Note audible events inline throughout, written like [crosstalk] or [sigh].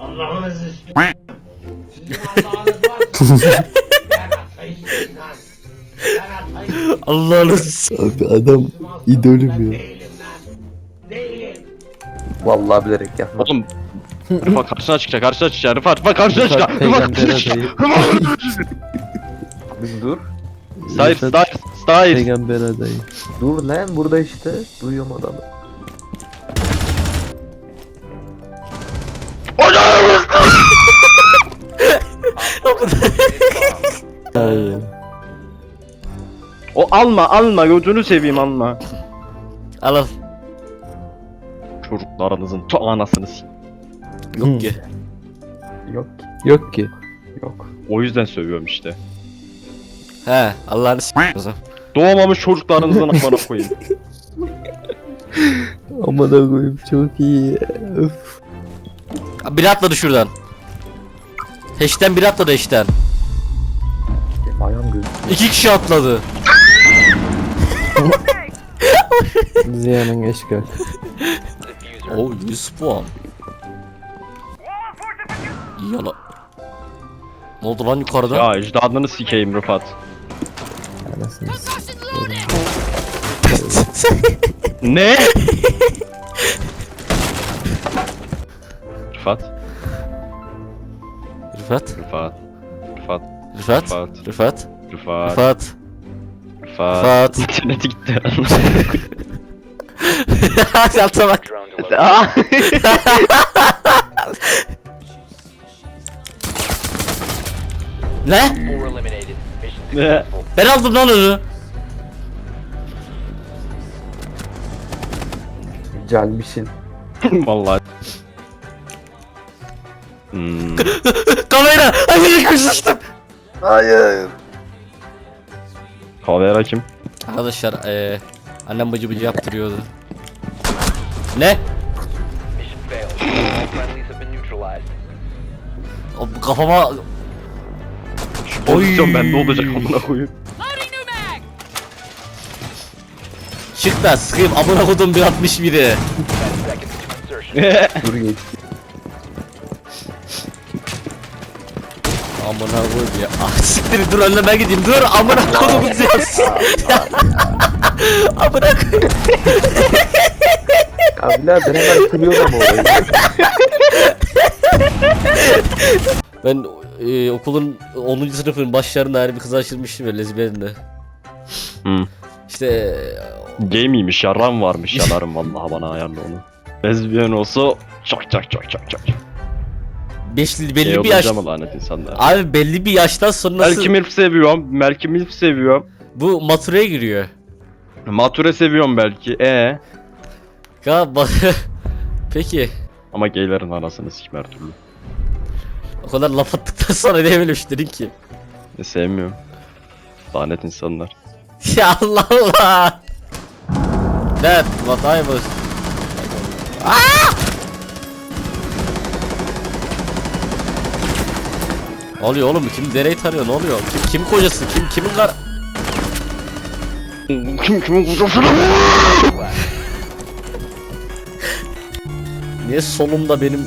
Allah'ınızı s**eyim. Sizin [laughs] Allah'ınız var. Ben atayım lan. Ben atayım. Allah'ınız. Abi adam idolüm ya. Değilim lan. Değilim. Vallahi bilerek yapma. Oğlum. Rıfat karşına çıkacak, karşına çıkacak. Rıfat, Rıfat karşına çıkacak. Rıfat Peygambere karşına çıkacak. Bir dur. Style, style, style. Peygamber adayı. Dur lan burada işte. Duyuyorum adamı. O alma, alma. Gözünü seveyim alma. Al al. Çocuklarınızın ta anasını s- Yok ki. Yok. Yok ki. Yok. O yüzden sövüyorum işte. He Allah'ını s*** o zaman. Doğmamış çocuklarınızın amına koyayım. [laughs] Aman koyayım çok iyi. Öf. Biri atladı şuradan. Heşten biri atladı heşten. Benim ayağım gözüküyor. İki kişi atladı. Ziya'nın eşkal. Oo 100 puan. Yala. Ne oldu lan yukarıda? ya ecdadını sikeyim Rıfat. Anasını Ne? [laughs] Rıfat, Rıfat. Rıfat, Rıfat, Rıfat. Rıfat, Rıfat. Rıfat, Rıfat. Rıfat. Rıfat. [laughs] İnterneti gitti. Alta bak. [laughs] Ne? Ne? Ben aldım lan onu. Gelmişsin. Vallahi. Hmm. Kamera. Ay kışmıştım. Hayır. Kamera kim? Arkadaşlar eee annem bıcı bıcı yaptırıyordu. Ne? O kafama Şu pozisyon bende olacak amına koyayım. çık da sıkayım amına kodum bir 61'i. [laughs] Dur geç. Amına koyayım ya. Ah siktir dur önüne ben gideyim. Dur amına kodumun ziyası. [laughs] amına koyayım. Ya birader hemen kırıyorum ama orayı. Ben eee, okulun 10. sınıfın başlarında ayrı bir kız aşırmıştım ya lezbiyenle. Hmm. İşte eee, Gay miymiş yaran varmış yanarım vallahi bana ayarla onu. Lezbiyen olsa çok çok çok çok çok. Beşli belli bir yaş lanet insanlar. Abi belli bir yaştan sonra nasıl Belki milf seviyorum, belki milf seviyorum. bu maturaya giriyor. Mature seviyorum belki. E Galiba [laughs] Peki ama gaylerin anasını sikim her türlü. o kadar laf attıktan sonra ne böyle şey dedin ki? E, sevmiyorum. Lanet insanlar. [laughs] Ya Allah Allah. That what I was. Aa! Oluyor oğlum? Kim dereyi tarıyor? Ne oluyor? Kim kim kocası? Kim kimin kar? Kim kimin kocası? [laughs] Niye solumda benim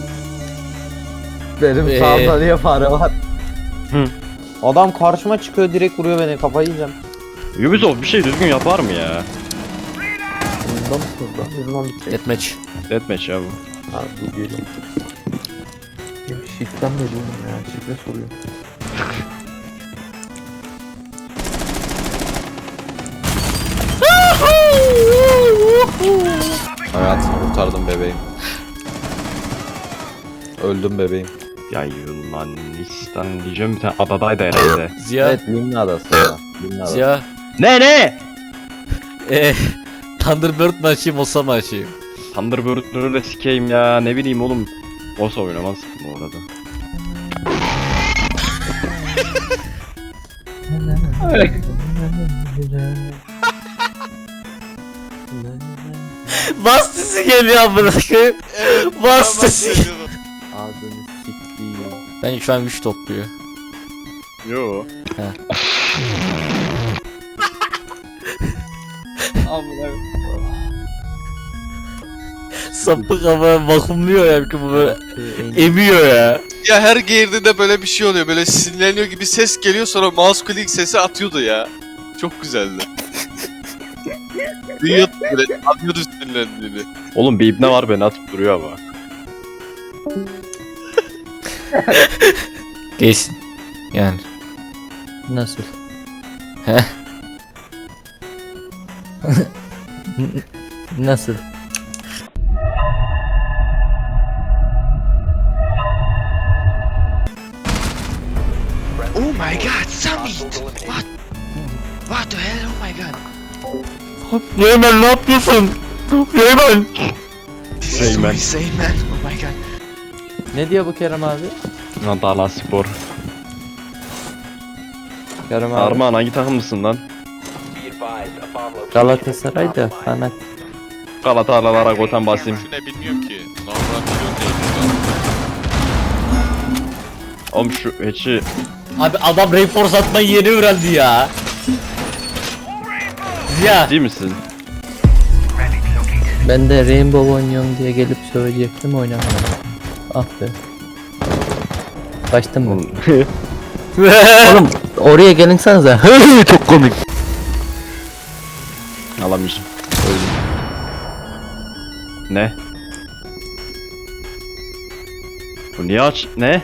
Benim Ee. sağımda niye fare var? Hı. Adam karşıma çıkıyor direkt vuruyor beni kafayı yiyeceğim. Ubisoft bir şey düzgün yapar mı ya? Bundan? Ne zaman bitecek? deathmatch? Deathmatch ya bu. Geliyorum. Benim şifrem ne oğlum ya? Şifre soruyor. Hayatını kurtardım bebeğim. Öldüm bebeğim. Ya Yunanistan diyeceğim bir tane adadaydı herhalde. Ziya, Evet Limni adası ya. Limni adası. Ziya. ne ne? Eee Thunderbird mı açayım, Osa mı açayım? Thunderbird'ları da sikeyim ya ne bileyim oğlum. Olsa oynamaz bu arada. [laughs] Bastisi geliyor amına koyayım. Bastisi. Adını siktiğim. Ben şu an güç topluyor. Yo. He. Sapık ama vakumluyor ya ki bu böyle En- emiyor ya. Ya her girdiğinde böyle bir şey oluyor. Böyle sinirleniyor gibi ses geliyor sonra mouse click sesi atıyordu ya. Çok güzeldi. Duyuyordu böyle anlıyordu sinirlendiğini. Oğlum bir ibne var beni atıp duruyor ama. Geç. Yani. Nasıl? Heh. Nasıl? Reymen ne yapıyorsun? Reymen. İnsane man. Oh my god. Ne diyor bu Kerem abi? Adana Spor. Kerem abi. Armağan hangi takımlısın lan? Galatasaray da fanat. Galatasaray Goten basayım. Ne bilmiyorum ki. Normal milyon değil. Oğlum şu hiçi Abi adam reinforce atmayı yeni öğrendi ya. Ziya. değil misin? Ben de Rainbow oynuyorum diye gelip söyleyecektim oynamadım. Ah be. Kaçtım mı? [laughs] Oğlum, oraya gelinsenize. [laughs] Çok komik. Alamayacağım. Öldüm. Ne? Bu niye aç? Ne?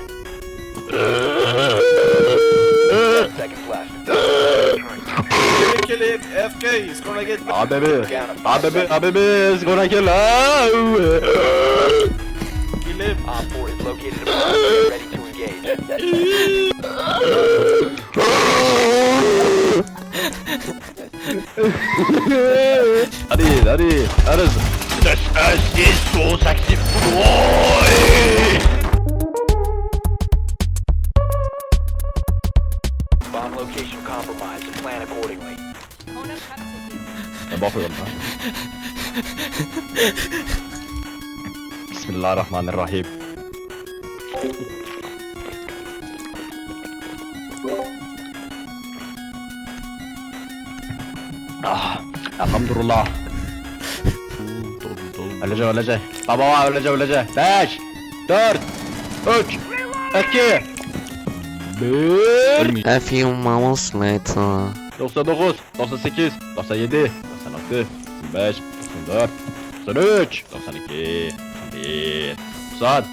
Okay, he's gonna get. baby. ABB. ABB is gonna get low. He lived. Op 4 is located above. ready to engage. allez, allez, allez. Das ist so, sagst boy. Bomb location compromised and plan accordingly. Us. kill him. Hadi hadi. Hadi. Ne bakıyorum lan? Bismillahirrahmanirrahim. Ah, elhamdülillah. Ölecek ölecek. Baba var ölecek ölecek. 5 4 3 2 1 A few moments later. 99 98 97 96 95 94 93 92 91 90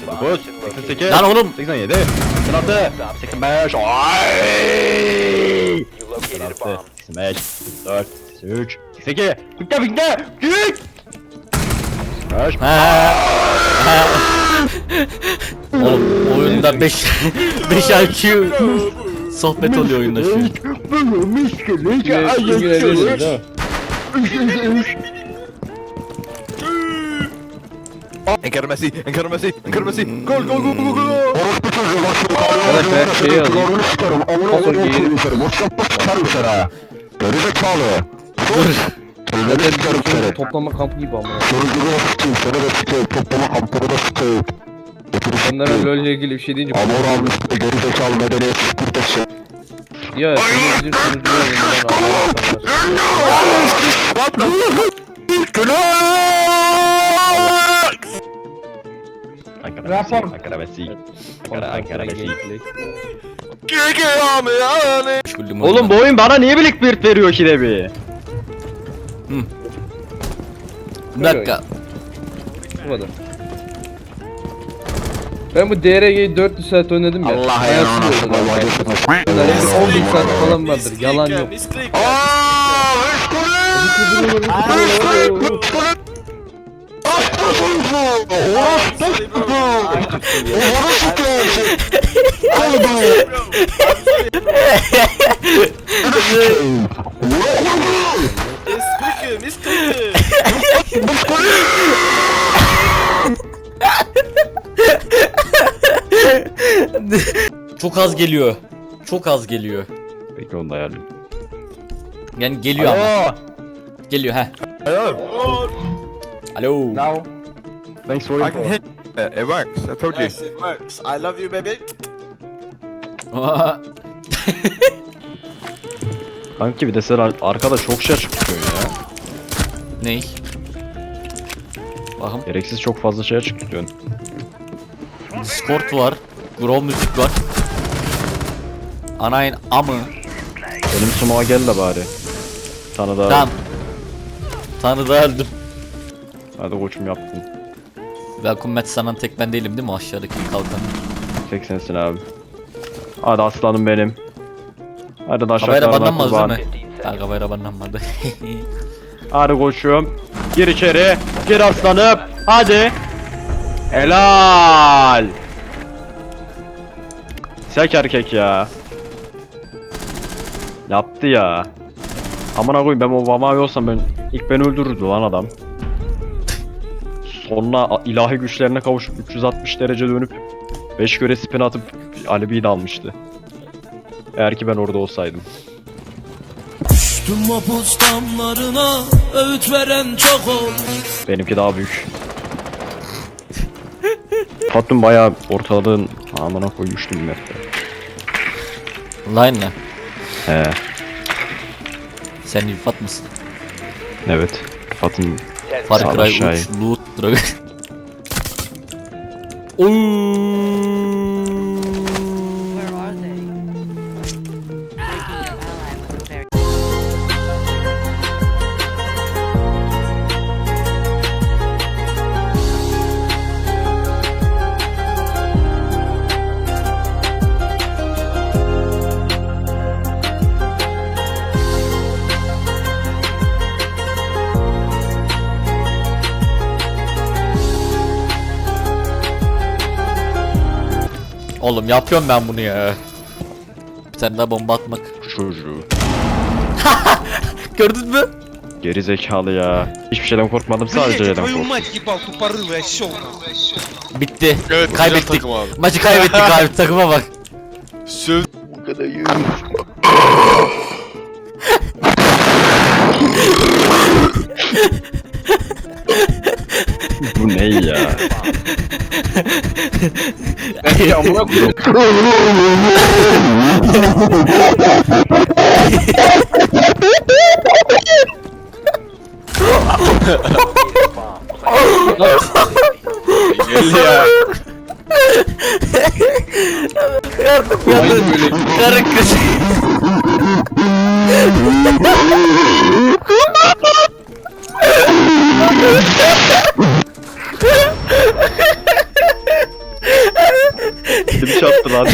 89 88 Lan oğlum. 87 86 85 Ay! 86 85 84 83 82 Bitti bitti Git Kaç. Oğlum oyunda 5 5 IQ sohbet oluyor oyunda şu an. Encara Messi, encara Messi, encara Messi. Gol, gol, gol, gol, gol. Arkadaşlar şey alayım. Nasıl giyinip toplama kampı gibi ama. Onlara LoL ile ilgili bir şey deyince Ya şimdi bizim sunucular elinden Allah'a Ankara Messi Ankara Ankara Messi Meşguldüm Oğlum bu oyun bana niye birlik bir veriyor ki de bir? Bir dakika. Bu kadar. Ben bu DRG'yi 400 saat oynadım ya. Allah Hayatım yolunda. Bunlar hep 10 bin saat falan vardır. Yalan yok. [laughs] Çok az geliyor. Çok az geliyor. Peki onu da ayarlayayım. Yani geliyor ama. Geliyor he. Alo. Thanks for I can hit. It works. I told you. Yes, it works. I love you, baby. [laughs] Kanki bir de sen ar- arkada çok şey çıkıyor ya. Ney? Bakın. Gereksiz çok fazla şeye çıktı diyorsun. Discord var. Grow müzik var. Anayın amı. Benim sumağa gel de bari. Sana da Tamam. Tanrı da öldüm. hadi koçum yaptın. Welcome Matt sanan tek ben değilim değil mi aşağıdaki kalkan? Tek sensin abi. Hadi aslanım benim. Hadi da Kabayra aşağılarına banlanmaz kurban. değil mi? Ha kabayra banlanmadı. [laughs] Hadi koçum. Gir içeri. Gir aslanım. Hadi. Helal. Sek erkek ya. Yaptı ya. Amına koyayım ben o Vamavi olsam ben ilk beni öldürürdü lan adam. Sonra ilahi güçlerine kavuşup 360 derece dönüp 5 göre spin atıp Alibi'yi de almıştı. Eğer ki ben orada olsaydım. Düştüm mapus damlarına öğüt veren çok ol Benimki daha büyük. Tatlım bayağı ortalığın amına koymuştum map'te. Line ne? He, Sen Rifat mısın? evet. Fatım Far Cry aşağıya. 3 Loot Dragon. [laughs] Where Oğlum yapıyorum ben bunu ya. Bir tane daha bomba atmak. çocuğu. [laughs] Gördün mü? Geri zekalı ya. Hiçbir şeyden korkmadım sadece şeyden korktum. ебал тупорылый осел Bitti. Evet güzel Kaybettik. takım abi. Maçı kaybettik abi [laughs] takıma bak. Söv [laughs] Bu ne ya? geldi ya. Karı kız. Kim çattı lan?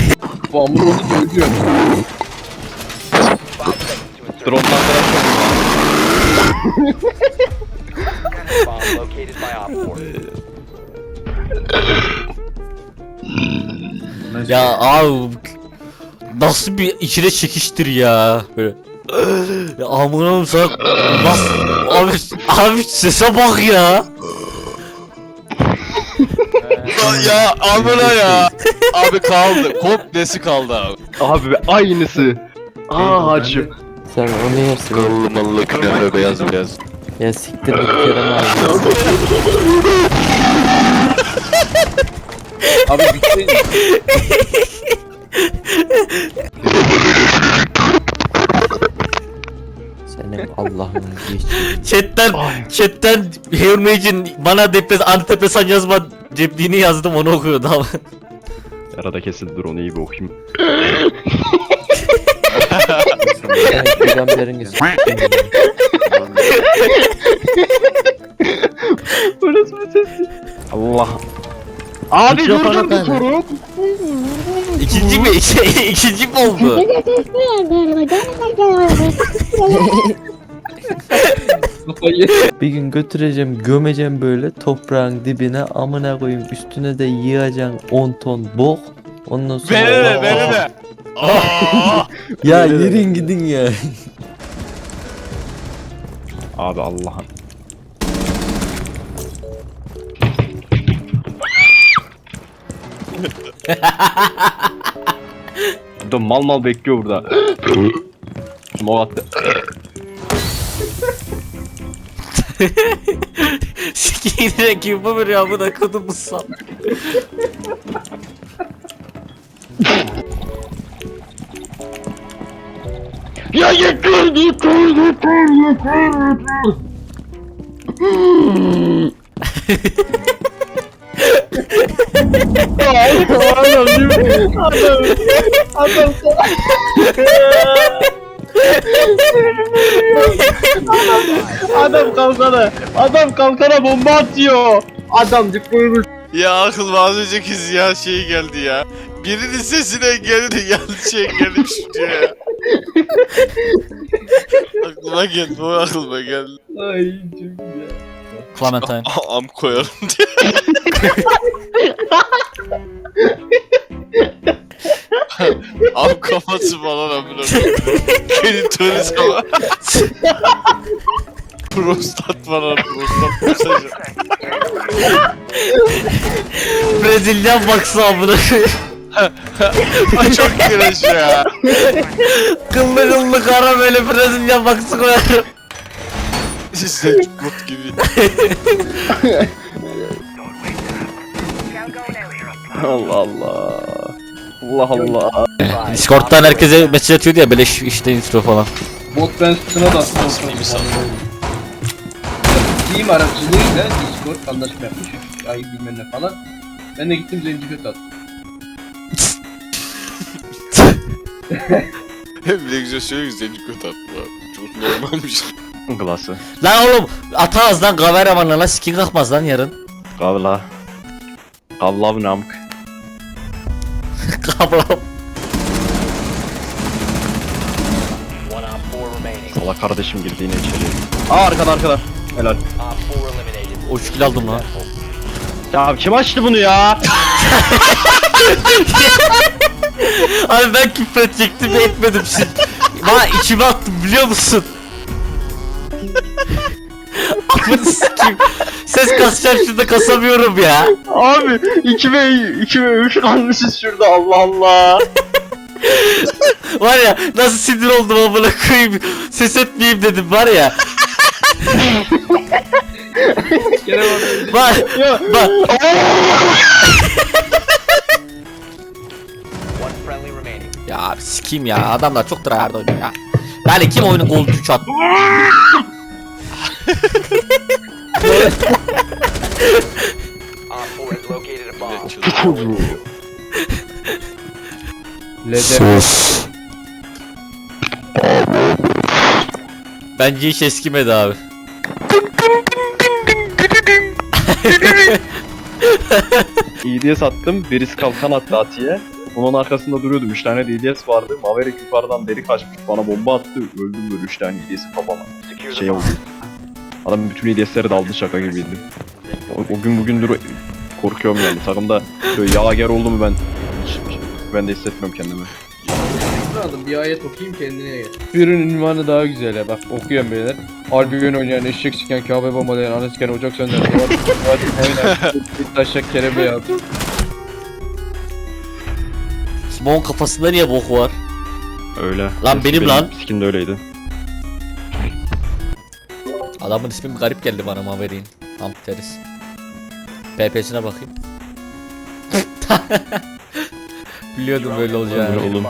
Bu amur onu söylüyor. Drone'dan bırak. Ya abi nasıl bir içine çekiştir ya böyle. Ya amına sana nasıl abi abi sese bak ya. Ya amına ya. [laughs] Abi kaldı. Komplesi kaldı abi. Abi be, aynısı. Aa hacım. Sen onu yersin. Kıllı mallı künefe beyaz beyaz. Ya siktir git Kerem abi. [laughs] Abi bitti. [laughs] Senin Allah'ını geçeyim. Chatten chatten Hair Mage'in bana depres antidepresan yazma cepliğini yazdım onu okuyordu ama. Arada kesildi drone'u iyi bir okuyayım. Ya peygamberini sikeyim. Allah. Abi gördün mü soru? İkinci mi? İki- [laughs] İkinci mi oldu? [laughs] Bir gün götüreceğim gömeceğim böyle toprağın dibine amına koyayım üstüne de yığacağım 10 ton bok. Ondan sonra de. Aa! [laughs] Ya yerin gidin ya. Abi Allah'ım. Burada mal mal bekliyor burada. [laughs] Smoke attı. [laughs] Kim bu ya bu da kodum sal. Ya yeter yeter yeter yeter yeter. [laughs] Adam [laughs] kalkana. Adam kalkana bomba atıyor. Adamcık buyurmuş. Ya akıl az önceki ziya şey geldi ya. Birinin sesine geldi yanlış şey gelmiş diyor ya. aklıma geldi o aklıma geldi. Ay çok güzel. Clementine. A- Am koyalım diye. [laughs] [laughs] Am kafası falan amına koyayım. Klitoris [laughs] ama. prostat falan prostat mesajı. Brezilyan baksı amına koyayım. [laughs] Ay çok iğrenç ya. Kıllı kıllı kara böyle Brezilyan baksı koyarım. İşte bot gibi. Allah Allah. Allah Allah. Discord'dan herkese mesaj atıyordu ya beleş işte intro falan. Bot ben sütuna da attım. Steam aracılığıyla Discord anlaşma yapmış. Ay bilmem ne falan. Ben de gittim zencefil attım. [laughs] Hem de güzel söylüyor zenci kötü atma. Çok normalmiş. Glası. Lan oğlum atamaz lan kameramanla lan skin kalkmaz lan yarın. Kavla. Kavla bu namık. [laughs] Kablam. Valla kardeşim girdi yine içeri. Aa arkada arkada. Helal. O 3 kill aldım lan. Ya kim açtı bunu ya? [laughs] Abi ben küfür edecektim ve etmedim şimdi. Bana içime attım biliyor musun? Amını sikeyim. Ses kasacağım şurada kasamıyorum ya. Abi 2 ve 2 ve 3 kalmışız şurada Allah Allah. Var ya nasıl sinir oldum amına koyayım. Ses etmeyeyim dedim var ya. bak bak. ya abi sikeyim ya adamlar çok tryhard oynuyor ya. Yani kim oyunun gol 3 [laughs] attı? Sus. Bence hiç eskimedi abi. [laughs] DDS attım. Birisi kalkan attı Atiye. Onun arkasında duruyordum. 3 tane DDS vardı. Maverick yukarıdan deri kaçmış. Bana bomba attı. Öldüm böyle 3 tane DDS'i kafama. Şey oldu. Adam bütün DDS'leri daldı şaka gibiydi. O, o gün bugündür korkuyorum yani. Takımda böyle yağger oldu mu ben hiç, ben de hissetmiyorum kendimi. Aldım bir ayet okuyayım kendine gel. Ürünün ünvanı daha güzel ya bak okuyorum beyler. Harbi oyun oynayan, eşek siken, kahve bombalayan, anı siken, ocak söndüren, duvar duvar oynayan, bir taşak kere beyaz. Simon kafasında niye bok var? Öyle. Lan benim lan. Skin de öyleydi. Adamın ismi garip geldi bana Maverick'in. Anteris. PP'sine bakayım. [laughs] biliyordum böyle olacağını. Oğlum.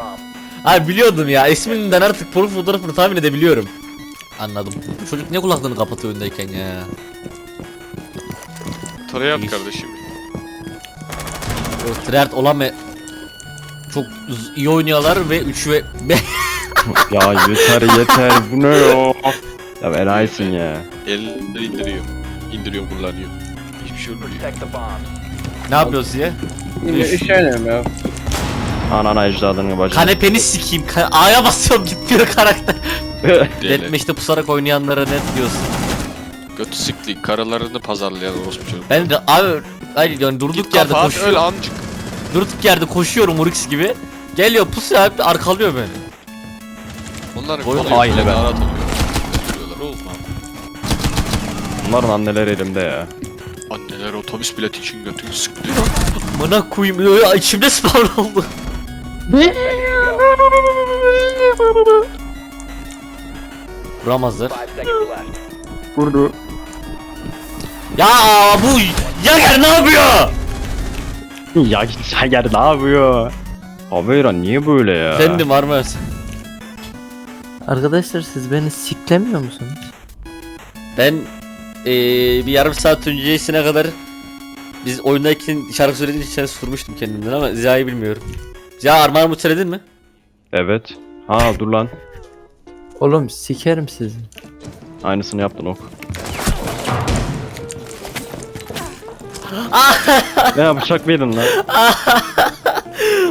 Abi biliyordum ya isminden artık profil fotoğrafını tahmin edebiliyorum. Anladım. Çocuk ne kulaklığını kapatıyor öndeyken ya. İyi. kardeşim. O Trert olan ve çok iyi oynuyorlar ve 3 ve [laughs] ya yeter yeter bu ne ya? Ya enayisin ya. Elleri indiriyor. İndiriyor kullanıyor. Hiçbir şey olmuyor. ne yapıyorsun ya? Yine iş oynayayım ya. Anana ecdadını bacını. Kanepeni sikeyim. Ka- A'ya basıyorum gitmiyor karakter. [laughs] Deathmatch'te pusarak oynayanlara ne diyorsun? Götü sikti. Karılarını pazarlayan orospu çocuk. Ben de abi hayır yani durduk Git yerde kafa at öyle koşuyorum. amcık. Durduk yerde koşuyorum Urix gibi. Geliyor pusu hep arkalıyor beni. Onların Oyun kolu aile ben. oluyor. Bunların anneler elimde ya. Anneler otobüs bileti için götünü sıktı. Bana koyayım ya içimde spawn oldu. Vuramazlar. Vurdu. Ya bu Yager ne yapıyor? Ya gel ne yapıyor? Avera niye böyle ya? Efendim Armaz. Arkadaşlar siz beni siklemiyor musunuz? Ben eee, bir yarım saat öncesine kadar biz oyundayken şarkı söylediğin için sormuştum kendimden ama Ziya'yı bilmiyorum. Ziya Armağan Mut söyledin mi? Evet. Ha dur lan. Oğlum sikerim sizi. Aynısını yaptın ok. ne bıçak mıydın lan? [laughs]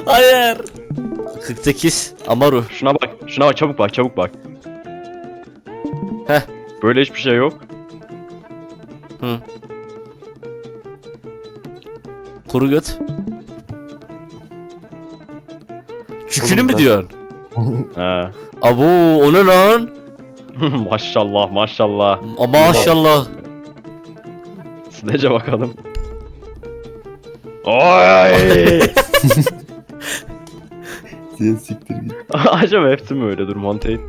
Hayır. 48 Amaru. Şuna bak. Şuna bak çabuk bak çabuk bak. Heh. Böyle hiçbir şey yok. Kuru göt. Çükünü mü diyorsun? [laughs] He. Abo o ne lan? [laughs] maşallah maşallah. Ama maşallah. Snatch'e bakalım. Oy! Sen siktir git. [laughs] Acaba hepsi mi öyle dur Montaigne?